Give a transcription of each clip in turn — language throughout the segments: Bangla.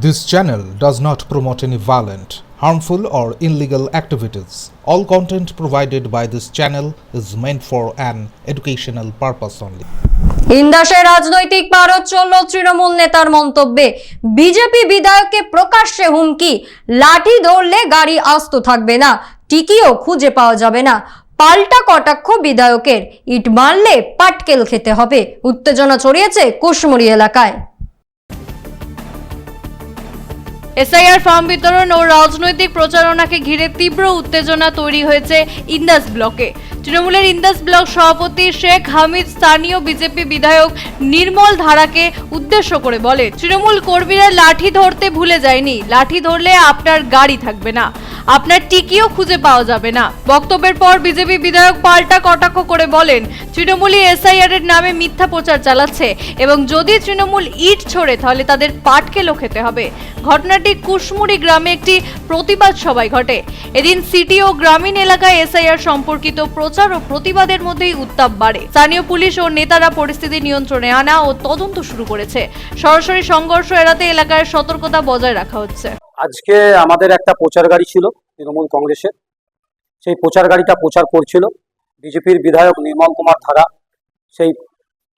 This channel does not promote any violent, harmful, or illegal activities. All content provided by this channel is meant for an educational purpose only. ইন্দাসে রাজনৈতিক পারদ চলল তৃণমূল নেতার মন্তব্যে বিজেপি বিধায়ককে প্রকাশ্যে হুমকি লাঠি ধরলে গাড়ি আস্ত থাকবে না টিকিও খুঁজে পাওয়া যাবে না পাল্টা কটাক্ষ বিধায়কের ইট মারলে পাটকেল খেতে হবে উত্তেজনা ছড়িয়েছে কুশমুড়ি এলাকায় এসআইআর ফর্ম বিতরণ ও রাজনৈতিক প্রচারণাকে ঘিরে তীব্র উত্তেজনা তৈরি হয়েছে ইন্দাস ব্লকে। তৃণমূলের ইন্দাস ব্লক সভাপতি শেখ হামিদ, স্থানীয় বিজেপি বিধায়ক নির্মল ধারাকে উদ্দেশ্য করে বলে, তৃণমূল কর্মীরা লাঠি ধরতে ভুলে যায়নি। লাঠি ধরলে আপনার গাড়ি থাকবে না। আপনার টিকিও খুঁজে পাওয়া যাবে না। বক্তব্যের পর বিজেপি বিধায়ক পাল্টা কটাক্ষ করে বলেন, তৃণমূলই এসআইআর এর নামে মিথ্যা প্রচার চালাচ্ছে এবং যদি তৃণমূল ইট ছোড়ে, তাহলে তাদের পাটকেলও খেতে হবে। ঘটনাটি কুশমুড়ি গ্রামে একটি প্রতিবাদ সভায় ঘটে। এদিন সিটি ও গ্রামীণ এলাকায় এসআইআর সম্পর্কিত প্রচার ও প্রতিবাদের মধ্যেই উত্তাপ বাড়ে। স্থানীয় পুলিশ ও নেতারা পরিস্থিতি নিয়ন্ত্রণে আনা ও তদন্ত শুরু করেছে। সরাসরি সংঘর্ষ এড়াতে এলাকায় সতর্কতা বজায় রাখা হচ্ছে। আজকে আমাদের একটা প্রচার গাড়ি ছিল তৃণমূল কংগ্রেসের। সেই প্রচার গাড়িটা প্রচার করছিল বিজেপির বিধায়ক নির্মল কুমার ধারা। সেই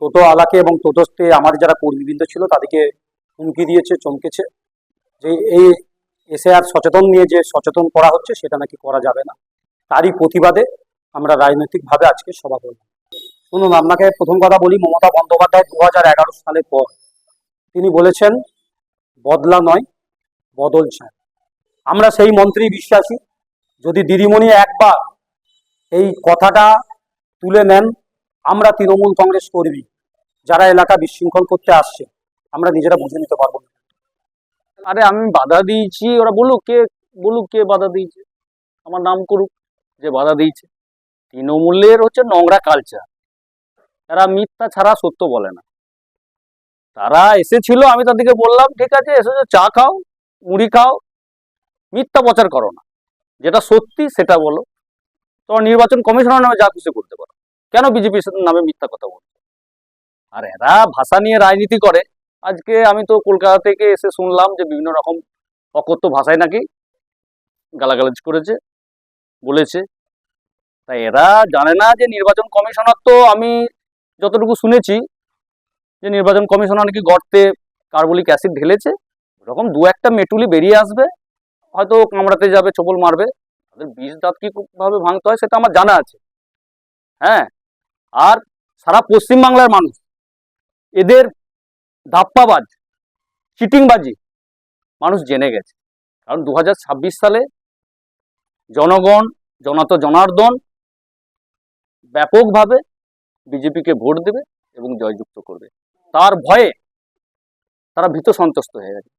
টোটো আলাকে এবং টোটোতে আমার যারা কর্মীবৃন্দ ছিল তাদেরকে হুমকি দিয়েছে, চমকেছে। যে এই এসে আর সচেতন নিয়ে যে সচেতন করা হচ্ছে সেটা নাকি করা যাবে না। তারই প্রতিবাদে আমরা রাজনৈতিকভাবে আজকে সভা করলাম শুনুন, আপনাকে প্রথম কথা বলি, মমতা বন্দ্যোপাধ্যায় দু হাজার এগারো সালের পর তিনি বলেছেন, বদলা নয় বদল চায়। আমরা সেই মন্ত্রী বিশ্বাসী। যদি দিদিমণি একবার এই কথাটা তুলে নেন, আমরা তৃণমূল কংগ্রেস কর্মী যারা এলাকা বিশৃঙ্খল করতে আসছে, আমরা নিজেরা বুঝে নিতে পারব না। আরে আমি বাধা দিয়েছি, ওরা বলুক কে বলুক কে বাধা দিয়েছে। আমার নাম করুক যে বাধা দিয়েছে। তৃণমূলের হচ্ছে নোংরা কালচার এরা মিথ্যা ছাড়া সত্য বলে না। তারা এসেছিল, আমি তাদেরকে বললাম, ঠিক আছে, এসেছ, চা খাও। মুড়ি খাও, মিথ্যা প্রচার করো না। যেটা সত্যি সেটা বলো। তোমার নির্বাচন কমিশনের নামে যা খুশি করতে পারো। কেন বিজেপির নামে মিথ্যা কথা বলছো? আর এরা ভাষা নিয়ে রাজনীতি করে। আজকে আমি তো কলকাতা থেকে এসে শুনলাম যে বিভিন্ন রকম অকথ্য ভাষায় নাকি গালাগালাজ করেছে, বলেছে। তাই এরা জানে না যে নির্বাচন কমিশনার তো আমি যতটুকু শুনেছি, যে নির্বাচন কমিশনার নাকি গর্তে কার্বলিক অ্যাসিড ঢেলেছে। এরকম দু একটা মেটুলি বেরিয়ে আসবে, হয়তো কামড়াতে যাবে, চপল মারবে। তাদের বিষ দাঁত কি ভাবে ভাঙতে হয় সেটা আমার জানা আছে। হ্যাঁ আর সারা পশ্চিমবাংলার মানুষ, এদের ধাপ্পাবাজ, চিটিংবাজি মানুষ জেনে গেছে। কারণ দু হাজার ছাব্বিশ সালে জনগণ, জনত জনার্দন ব্যাপকভাবে বিজেপিকে ভোট দেবে এবং জয়যুক্ত করবে। তার ভয়ে তারা ভীত সন্তুষ্ট হয়ে গেছে।